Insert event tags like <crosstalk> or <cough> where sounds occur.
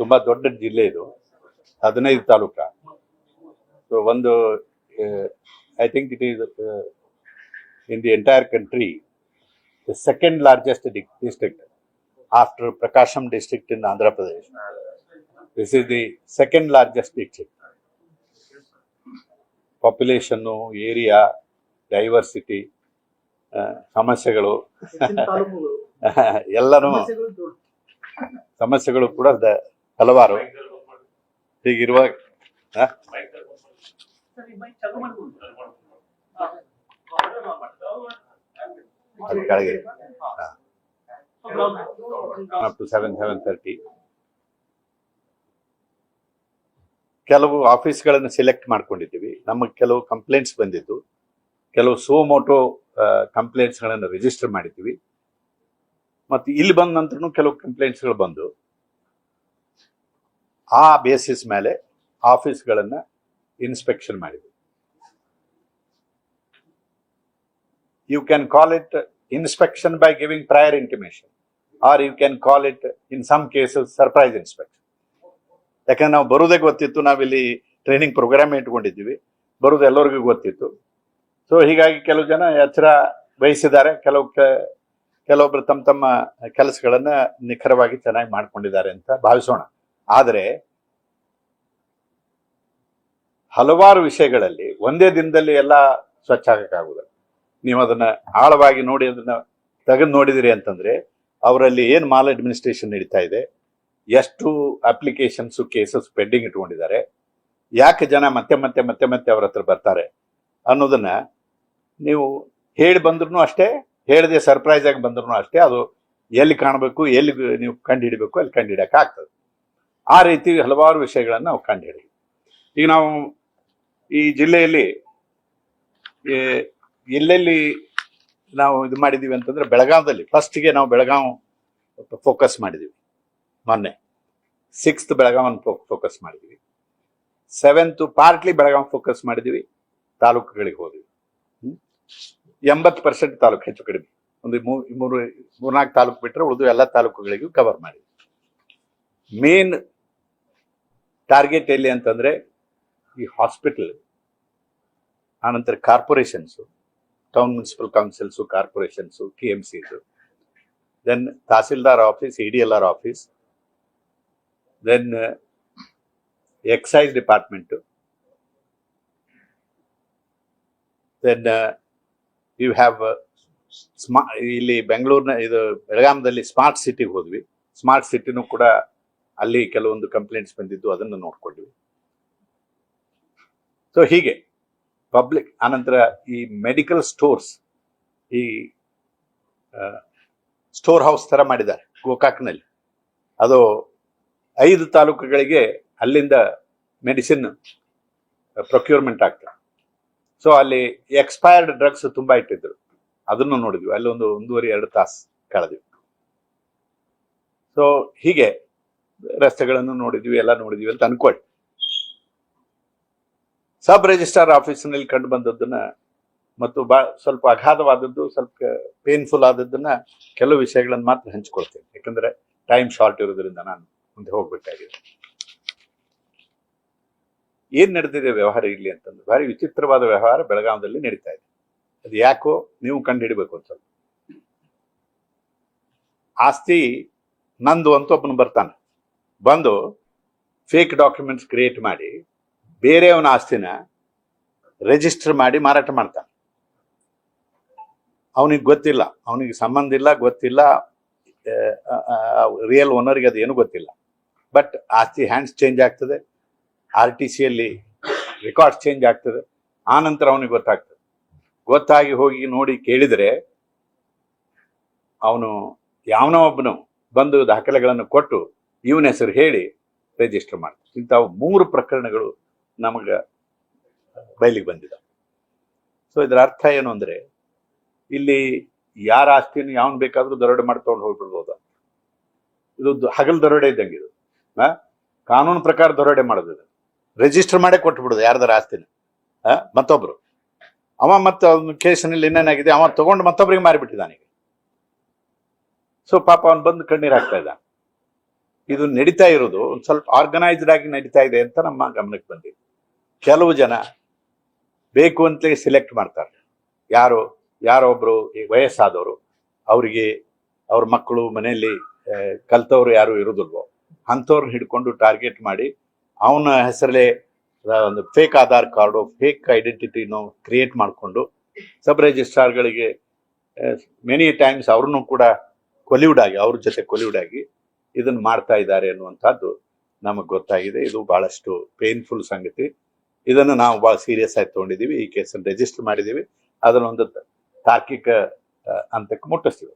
ತುಂಬಾ ದೊಡ್ಡ ಜಿಲ್ಲೆ ಇದು. ಹದಿನೈದು ತಾಲೂಕ. ಸೊ ಒಂದು I think it is in the entire country the second largest district after Prakasam district in Andhra Pradesh this is the second largest district population area diversity ಸಮಸ್ಯೆಗಳು. <laughs> ಎಲ್ಲನೂ ಸಮಸ್ಯೆಗಳು ಕೂಡ ಹಲವಾರು. ಹೀಗಿರುವ. ಅದು ಕೆಳಗೆ. Up to seven seven thirty ಕೆಲವು ಆಫೀಸ್ಗಳನ್ನು ಸೆಲೆಕ್ಟ್ ಮಾಡ್ಕೊಂಡಿದ್ದೀವಿ. ನಮಗೆ ಕೆಲವು ಕಂಪ್ಲೇಂಟ್ಸ್ ಬಂದಿದ್ದು. ಕೆಲವು ಸೋಮೋಟೋ ಕಂಪ್ಲೇಂಟ್ಸ್ಗಳನ್ನು ರಿಜಿಸ್ಟರ್ ಮಾಡಿದ್ದೀವಿ. ಮತ್ತು ಇಲ್ಲಿ ಬಂದ ನಂತರ ಕೆಲವು ಕಂಪ್ಲೇಂಟ್ಸ್ಗಳು ಬಂದು ಆ ಬೇಸಿಸ್ ಮೇಲೆ ಆಫೀಸ್ಗಳನ್ನು ಇನ್ಸ್ಪೆಕ್ಷನ್ ಮಾಡಿದ್ವಿ. You can call it inspection by giving prior intimation or you can call it in some cases surprise inspection ಯಾಕಂದ್ರೆ ನಾವು ಬರೋದೇ ಗೊತ್ತಿತ್ತು, ನಾವಿಲ್ಲಿ ಟ್ರೈನಿಂಗ್ ಪ್ರೋಗ್ರಾಮ್ ಇಟ್ಕೊಂಡಿದ್ದೀವಿ, ಬರೋದು ಎಲ್ಲರಿಗೂ ಗೊತ್ತಿತ್ತು. ಸೊ ಹೀಗಾಗಿ ಕೆಲವು ಜನ ಎಚ್ಚರ ವಹಿಸಿದ್ದಾರೆ, ಕೆಲವು ಕೆಲವೊಬ್ರು ತಮ್ಮ ತಮ್ಮ ಕೆಲಸಗಳನ್ನ ನಿಖರವಾಗಿ ಚೆನ್ನಾಗಿ ಮಾಡ್ಕೊಂಡಿದ್ದಾರೆ ಅಂತ ಭಾವಿಸೋಣ. ಆದರೆ ಹಲವಾರು ವಿಷಯಗಳಲ್ಲಿ ಒಂದೇ ದಿನದಲ್ಲಿ ಎಲ್ಲ ಸ್ವಚ್ಛ ಆಗಕ್ಕಾಗುದಿಲ್ಲ ನೀವು ಅದನ್ನ ಆಳವಾಗಿ ನೋಡಿ ಅದನ್ನ ತೆಗೆದು ನೋಡಿದಿರಿ ಅಂತಂದ್ರೆ ಅವರಲ್ಲಿ ಏನು ಮಾಲ್ ಅಡ್ಮಿನಿಸ್ಟ್ರೇಷನ್ ನಡೀತಾ ಇದೆ, ಎಷ್ಟು ಅಪ್ಲಿಕೇಶನ್ಸ್ ಕೇಸಸ್ ಪೆಂಡಿಂಗ್ ಇಟ್ಕೊಂಡಿದ್ದಾರೆ, ಯಾಕೆ ಜನ ಮತ್ತೆ ಮತ್ತೆ ಮತ್ತೆ ಮತ್ತೆ ಅವ್ರ ಹತ್ರ ಬರ್ತಾರೆ ಅನ್ನೋದನ್ನ ನೀವು ಹೇಳಿ ಬಂದ್ರೂ ಅಷ್ಟೇ, ಹೇಳದೆ ಸರ್ಪ್ರೈಸ್ ಆಗಿ ಬಂದ್ರೂ ಅಷ್ಟೇ, ಅದು ಎಲ್ಲಿ ಕಾಣಬೇಕು, ಎಲ್ಲಿ ನೀವು ಕಂಡು ಹಿಡಬೇಕು ಅಲ್ಲಿ ಕಂಡು ಹಿಡಕ್ಕೆ ಆಗ್ತದೆ. ಆ ರೀತಿ ಹಲವಾರು ವಿಷಯಗಳನ್ನು ನಾವು ಕಂಡು ಹಿಡಿ ಈಗ ನಾವು ಈ ಜಿಲ್ಲೆಯಲ್ಲಿ ಎಲ್ಲೆಲ್ಲಿ ನಾವು ಇದು ಮಾಡಿದ್ದೀವಿ ಅಂತಂದ್ರೆ ಬೆಳಗಾವದಲ್ಲಿ. ಫಸ್ಟಿಗೆ ನಾವು ಬೆಳಗಾವ್ ಫೋಕಸ್ ಮಾಡಿದ್ದೀವಿ ಮೊನ್ನೆ. ಸಿಕ್ಸ್ತ್ ಬೆಳಗಾವನ್ ಫೋಕಸ್ ಮಾಡಿದ್ವಿ. ಸೆವೆಂತ್ ಪಾರ್ಟ್ಲಿ ಬೆಳಗಾವ್ ಫೋಕಸ್ ಮಾಡಿದ್ವಿ. ತಾಲೂಕುಗಳಿಗೆ ಹೋದ್ವಿ. ಎಂಬತ್ತು ಪರ್ಸೆಂಟ್ ತಾಲೂಕು ಹೆಚ್ಚು ಕಡಿಮೆ. ಒಂದು ಮೂರು, ಮೂರ್ನಾಲ್ಕು ತಾಲೂಕು ಬಿಟ್ಟರೆ ಉಳಿದು ಎಲ್ಲ ತಾಲೂಕುಗಳಿಗೂ ಕವರ್ ಮಾಡಿದ್ವಿ. ಮೇನ್ ಟಾರ್ಗೆಟ್ ಎಲ್ಲಿ ಅಂತಂದ್ರೆ ಈ ಹಾಸ್ಪಿಟಲ್ ಆನಂತರ corporations town municipal councils corporations K M C's then tahsildar office E D L R office then excise department then you have ಸ್ಮಾ ಇಲ್ಲಿ ಬೆಂಗಳೂರಿನ, ಇದು ಬೆಳಗಾಮದಲ್ಲಿ ಸ್ಮಾರ್ಟ್ ಸಿಟಿಗೆ ಹೋದ್ವಿ. ಸ್ಮಾರ್ಟ್ ಸಿಟಿನೂ ಕೂಡ ಅಲ್ಲಿ ಕೆಲವೊಂದು ಕಂಪ್ಲೇಂಟ್ಸ್ ಬಂದಿದ್ದು ಅದನ್ನು ನೋಡ್ಕೊಂಡ್ವಿ. ಸೊ ಹೀಗೆ ಪಬ್ಲಿಕ್ ಆನಂತರ ಈ ಮೆಡಿಕಲ್ ಸ್ಟೋರ್ಸ್ ಈ ಸ್ಟೋರ್ ಹೌಸ್ ತರ ಮಾಡಿದ್ದಾರೆ ಗೋಕಾಕ್ನಲ್ಲಿ. ಅದು ಐದು ತಾಲೂಕುಗಳಿಗೆ ಅಲ್ಲಿಂದ ಮೆಡಿಸಿನ್ ಪ್ರೊಕ್ಯೂರ್ಮೆಂಟ್ ಆಗ್ತದೆ. ಸೊ ಅಲ್ಲಿ ಎಕ್ಸ್ಪೈರ್ಡ್ ಡ್ರಗ್ಸ್ ತುಂಬಾ ಇಟ್ಟಿದ್ರು. ಅದನ್ನು ನೋಡಿದ್ವಿ. ಅಲ್ಲಿ ಒಂದು ಒಂದೂವರೆ, ಎರಡು ತಾಸು ಕಳೆದ್ವಿ. ಸೊ ಹೀಗೆ ರಸ್ತೆಗಳನ್ನು ನೋಡಿದ್ವಿ, ಎಲ್ಲ ನೋಡಿದ್ವಿ ಅಂತ ಅನ್ಕೊಳ್ಳಿ ಸಬ್ ರಿಜಿಸ್ಟ್ರಾರ್ ಆಫೀಸ್ನಲ್ಲಿ ಕಂಡು ಬಂದದ್ದನ್ನ ಮತ್ತು ಬಾ, ಸ್ವಲ್ಪ ಅಗಾಧವಾದದ್ದು, ಸ್ವಲ್ಪ ಪೇನ್ಫುಲ್ ಆದದ್ದನ್ನ ಕೆಲವು ವಿಷಯಗಳನ್ನು ಮಾತ್ರ ಹಂಚ್ಕೊಳ್ತೇನೆ. ಯಾಕಂದ್ರೆ ಟೈಮ್ ಶಾರ್ಟ್ ಇರೋದ್ರಿಂದ ನಾನು ಮುಂದೆ ಹೋಗ್ಬೇಕಾಗಿದೆ. ಏನ್ ನಡೆದಿದೆ ವ್ಯವಹಾರ ಇಲ್ಲಿ ಅಂತಂದ್ರೆ ಭಾರಿ ವಿಚಿತ್ರವಾದ ವ್ಯವಹಾರ ಬೆಳಗಾವದಲ್ಲಿ ನಡೀತಾ ಇದೆ. ಅದು ಯಾಕೋ ನೀವು ಕಂಡು ಅಂತ ಆಸ್ತಿ ನಂದು ಅಂತ ಒಬ್ಬನು ಬರ್ತಾನೆ. ಬಂದು ಫೇಕ್ ಡಾಕ್ಯುಮೆಂಟ್ಸ್ ಕ್ರಿಯೇಟ್ ಮಾಡಿ ಬೇರೆಯವನ ಆಸ್ತಿನ ರಿಜಿಸ್ಟರ್ ಮಾಡಿ ಮಾರಾಟ ಮಾಡ್ತಾನೆ. ಅವನಿಗೆ ಗೊತ್ತಿಲ್ಲ, ಅವನಿಗೆ ಸಂಬಂಧ ಇಲ್ಲ, ಗೊತ್ತಿಲ್ಲ ರಿಯಲ್ ಓನರ್ಗೆ ಏನು ಗೊತ್ತಿಲ್ಲ. ಬಟ್ ಆಸ್ತಿ ಹ್ಯಾಂಡ್ಸ್ ಚೇಂಜ್ ಆಗ್ತದೆ ಆರ್ ಟಿ ಸಿಯಲ್ಲಿ ರೆಕಾರ್ಡ್ಸ್ ಚೇಂಜ್ ಆಗ್ತದೆ ಆನಂತರ ನಂತರ ಅವನಿಗೆ ಗೊತ್ತಾಗ್ತದೆ. ಗೊತ್ತಾಗಿ ಹೋಗಿ ನೋಡಿ ಕೇಳಿದರೆ ಅವನು ಯಾವನೋ ಒಬ್ಬನು ಬಂದು ದಾಖಲೆಗಳನ್ನು ಕೊಟ್ಟು ಇವನ ಹೆಸರು ಹೇಳಿ ರಿಜಿಸ್ಟರ್ ಮಾಡ್ತಾರೆ ಇಂಥ ಮೂರು ಪ್ರಕರಣಗಳು ನಮಗೆ ಬಯಲಿಗೆ ಬಂದಿದೆ. ಸೊ ಇದರ ಅರ್ಥ ಏನು ಅಂದರೆ, ಇಲ್ಲಿ ಯಾರ ಆಸ್ತಿಯನ್ನು ಯಾವನ್ ಬೇಕಾದರೂ ದರೋಡೆ ಮಾಡಿ ತೊಗೊಂಡು ಹೋಗ್ಬಿಡ್ಬೋದ. ಇದು ಹಗಲು ದರೋಡೆ ಇದ್ದಂಗೆ ಇದು. ಆ? ಕಾನೂನು ಪ್ರಕಾರ ದರೋಡೆ ಮಾಡೋದು ರಿಜಿಸ್ಟರ್ ಮಾಡೇ ಕೊಟ್ಟು ಬಿಡೋದು ಯಾರ್ದಾರ ಆಸ್ತಿನ. ಹಾಂ? ಮತ್ತೊಬ್ರು. ಅವ ಮತ್ತೆ ಅವ್ನ ಕೇಸಿನಲ್ಲಿ ಇನ್ನೇನಾಗಿದೆ ಅವ ತಗೊಂಡು ಮತ್ತೊಬ್ಬರಿಗೆ ಮಾರಿಬಿಟ್ಟಿದ್ದಾನೆ ಈಗ. ಸೊ ಪಾಪ ಅವನು ಬಂದು ಕಣ್ಣೀರು ಹಾಕ್ತಾ ಇದ್ದ. ಇದು ನಡೀತಾ ಇರೋದು, ಒಂದು ಸ್ವಲ್ಪ ಆರ್ಗನೈಸ್ಡ್ ಆಗಿ ನಡೀತಾ ಇದೆ ಅಂತ ನಮ್ಮ ಗಮನಕ್ಕೆ ಬಂದಿದೆ. ಕೆಲವು ಜನ ಬೇಕು ಅಂತಲೇ ಸಿಲೆಕ್ಟ್ ಮಾಡ್ತಾರೆ. ಯಾರು ಯಾರೊಬ್ಬರು ಈ ವಯಸ್ಸಾದವರು, ಅವರಿಗೆ ಅವ್ರ ಮಕ್ಕಳು ಮನೆಯಲ್ಲಿ ಕಲ್ತವ್ರು ಯಾರು ಇರೋದಿಲ್ವೋ ಅಂಥವ್ರನ್ನ ಹಿಡ್ಕೊಂಡು ಟಾರ್ಗೆಟ್ ಮಾಡಿ ಅವನ ಹೆಸರಲ್ಲೇ ಒಂದು ಫೇಕ್ ಆಧಾರ್ ಕಾರ್ಡು ಫೇಕ್ ಐಡೆಂಟಿಟಿನೂ ಕ್ರಿಯೇಟ್ ಮಾಡಿಕೊಂಡು ಸಬ್ ರಿಜಿಸ್ಟ್ರಾರ್ಗಳಿಗೆ ಮೆನಿ ಟೈಮ್ಸ್ ಅವ್ರನ್ನೂ ಕೂಡ ಕೊಲಿವುಡ್ ಆಗಿ, ಅವ್ರ ಜೊತೆ ಕೊಲಿವುಡ್ ಆಗಿ ಇದನ್ನು ಮಾಡ್ತಾ ಇದ್ದಾರೆ ಅನ್ನುವಂಥದ್ದು ನಮಗೆ ಗೊತ್ತಾಗಿದೆ. ಇದು ಬಹಳಷ್ಟು ಪೇನ್ಫುಲ್ ಸಂಗತಿ. ಇದನ್ನು ನಾವು ಭಾಳ ಸೀರಿಯಸ್ ಆಗಿ ತಗೊಂಡಿದ್ದೀವಿ. ಈ ಕೇಸನ್ನು ರಿಜಿಸ್ಟರ್ ಮಾಡಿದ್ದೀವಿ. ಅದನ್ನೊಂದು ತಾರ್ಕಿಕ ಹಂತಕ್ಕೆ ಮುಟ್ಟಿಸ್ತೀವಿ.